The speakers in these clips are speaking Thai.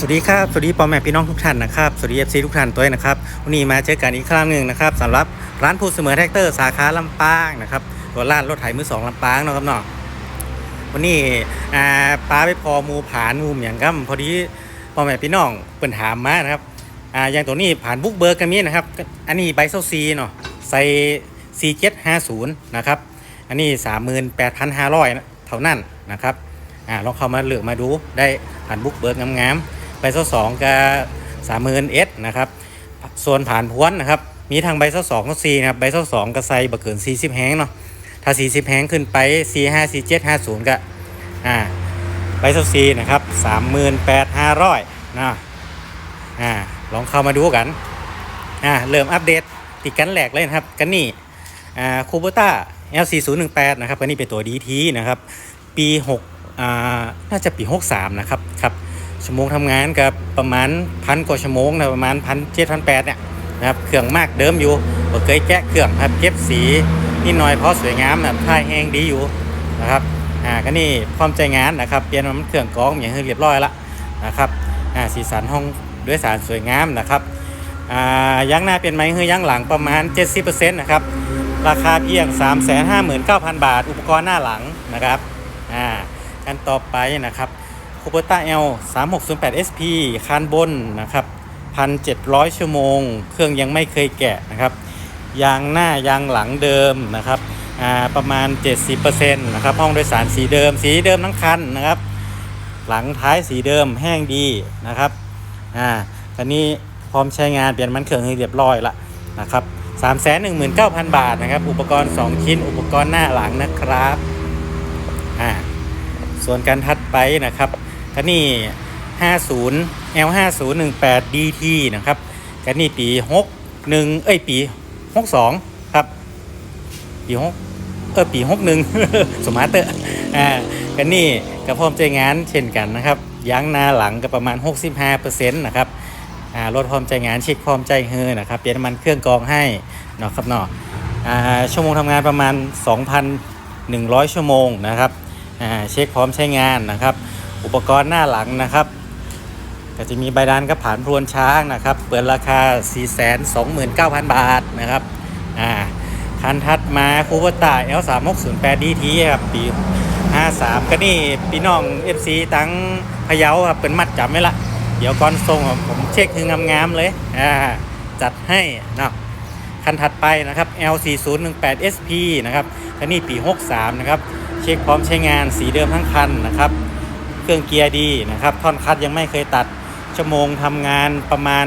สวัสดีครับ สวัสดีพ่อแม่พี่น้องทุกท่านนะครับ สวัสดีเอฟซีทุกท่านตัวนะครับ วันนี้มาเจอกันอีกครั้งหนึ่งนะครับสำหรับร้านพูดเสมอแท็กเตอร์สาขาลำปางนะครับตัวร้านรถไถมือสองลำปางเนาะครับเนาะวันนี้อ่าป้าไปพอมูผานมูอย่างกัพอดีพ่อแม่พี่น้องเปิ่นถามมานะครับอ่าอย่างตัวนี้ผ่านบุ๊กเบิร์กกันมีนะครับ อันนี้ใบเซาซีเนาะใส่ซีเจ็ดห้าศูนย์นะครับอันนี้สามหมื่นแปดพันห้าร้อยเท่านั้นนะครับอ่าลองเข้ามาเลือกมาดูได้ผ่านบุ๊กเบิร์กงามๆ ใบเสาสองกับสามหมื่นเอสนะครับส่วนผ่านพวนนะครับมีทางใบเสาสองก็ซีนะครับใบเสาสองก็ใส่บะเกินสี่สิบแฮงเนาะถ้าสี่สิบแฮงขึ้นไปสี่ห้าสี่เจ็ดห้าศูนย์ก็อ่าใบเสาซีนะครับสามหมื่นแปดห้าร้อยนะอ่าลองเข้ามาดูกันอ่าเริ่มอัปเดตติดกันแหลกเลยนะครับกันนี่อ่าคูโบต้า L4018 นะครับอันนี้เป็นตัว DT นะครับ ปี6อ่าน่าจะปี 63 นะครับครับ ชั่วโมงทำงานกับประมาณพันกว่าชั่วโมงนะประมาณพันเจ็ดพันแปดเนี่ยนะครับเครื่องมากเดิมอยู่บ่เคยแกะเครื่องครับเก็บสีนิดหน่อยเพราะสวยงามนะท่ายแห้งดีอยู่นะครับอ่าก็นี่พร้อมใจงานนะครับเปลี่ยนมันเครื่องกองอย่างเรียบร้อยละนะครับอ่าสีสันห้องด้วยสารสวยงามนะครับอ่ายังหน้าเป็นไหมคือยังหลังประมาณ 70%นะครับราคาเพียง 359,000 บาท อุปกรณ์หน้าหลังนะครับอ่ากันต่อไปนะครับ คูเปอร์ต้า L 3608 SP คานบนนะครับ 1,700 ชั่วโมง เครื่องยังไม่เคยแกะนะครับ ยางหน้ายางหลังเดิมนะครับอ่าประมาณ 70%นะครับ ห้องโดยสารสีเดิม สีเดิมทั้งคันนะครับ หลังท้ายสีเดิมแห้งดีนะครับอ่าตอนนี้พร้อมใช้งานเปลี่ยนมันเครื่องให้เรียบร้อยละนะครับ319,000 บาทนะครับ อุปกรณ์ 2 ชิ้น อุปกรณ์หน้าหลังนะครับอ่าส่วนการทัดไปนะครับ ก็นี่50 L 5018 DT นะครับก็นี่ปี61เอ้ยปี 62 ครับ ปี6เออปี61สมาร์เตอร์อ่าก็นี่ก็พร้อมใจงานเช่นกันนะครับยางหน้าหลังก็ประมาณ 65%นะครับอ่ารถพร้อมใจงานเช็คพร้อมใจเฮอนะครับเปลี่ยนน้ำมันเครื่องกรองให้เนาะครับเนาะอ่าชั่วโมงทำงานประมาณ 2,100 ชั่วโมงนะครับอ่าเช็คพร้อมใช้งานนะครับ อุปกรณ์หน้าหลังนะครับ ก็จะมีใบดานกับผานพรวนช้างนะครับ เปิดราคา 429,000 บาทนะครับอ่าคันทัดมาคูเปอร์ต้า L3608 DT ครับปี 53 ก็นี่พี่น้อง FC ตั้งพะเยาครับเป็นมัดจำไว้ละ เดี๋ยวก่อนส่งผมเช็คคืองามๆเลยอ่าจัดให้นะคันถัดไปนะครับ L4018 SP นะครับก็นี่ปี 63 นะครับ เช็คพร้อมใช้งานสีเดิมทั้งคันนะครับ เครื่องเกียร์ดีนะครับ ท่อนคัดยังไม่เคยตัดชั่วโมงทำงานประมาณ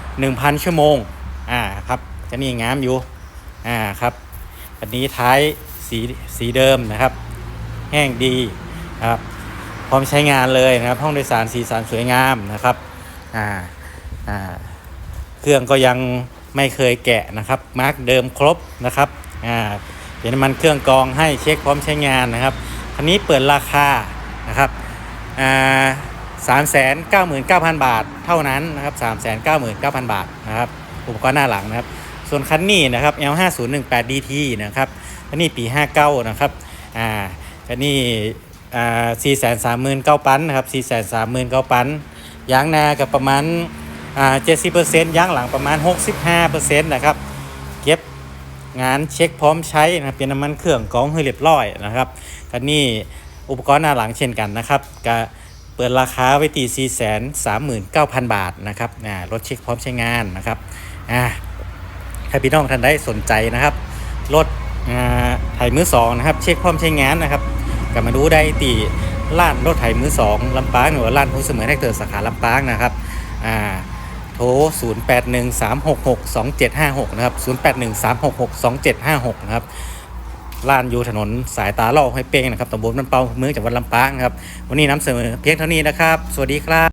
1,000 ชั่วโมงอ่าครับจะนี่งามอยู่อ่าครับอันนี้ท้ายสีสีเดิมนะครับ แห้งดีครับพร้อมใช้งานเลยนะครับ ห้องโดยสารสีสันสวยงามนะครับอ่าอ่าเครื่องก็ยังไม่เคยแกะนะครับ มาร์กเดิมครบนะครับอ่าเดี๋ยวน้ำมันเครื่องกองให้เช็คพร้อมใช้งานนะครับคันนี้เปิดราคานะครับ สามแสนเก้าหมื่นเก้าพันบาทเท่านั้นนะครับสามแสนเก้าหมื่นเก้าพันบาทนะครับอุปกรณ์หน้าหลังนะครับ ส่วนคันนี้นะครับ L 5 0 1 8 DT นะครับคันนี้ปี59นะครับอ่าคันนี้อ่า4 3 9 0 0 0ปันนะครับ4 3 9 0 0 0ปันยางนากับประมาณอ่า70%ยางหลังประมาณ65%นต์นะครับเก็บงานเช็คพร้อมใช้นะเป็นน้ำมันเครื่องกองให้เรียบร้อยนะครับคันนี้ อุปกรณ์หน้าหลังเช่นกันนะครับก็เปิดราคาไว้ตี4 3 9 0 0 0 บาทนะครับอ่รถเช็คพร้อมใช้งานนะครับอ่าถ้าพี่น้องท่านได้สนใจนะครับ รถอ่าไถมือสองนะครับ เช็คความใช้งานนะครับกลับมาดูได้ตีร้านรถไถมือสองลำปางหรือว่าร้านผู้เสมอแท็กเตอร์สาขาลำปางนะครับอ่าโทร 0813662756 นะครับ 0813662756 นะครับ ร้านอยู่ถนนสายตาล่อห้อยเป้งนะครับตำบลมันเปาเมืองจังหวัดลำปางครับ วันนี้นำเสนอเพียงเท่านี้นะครับ สวัสดีครับ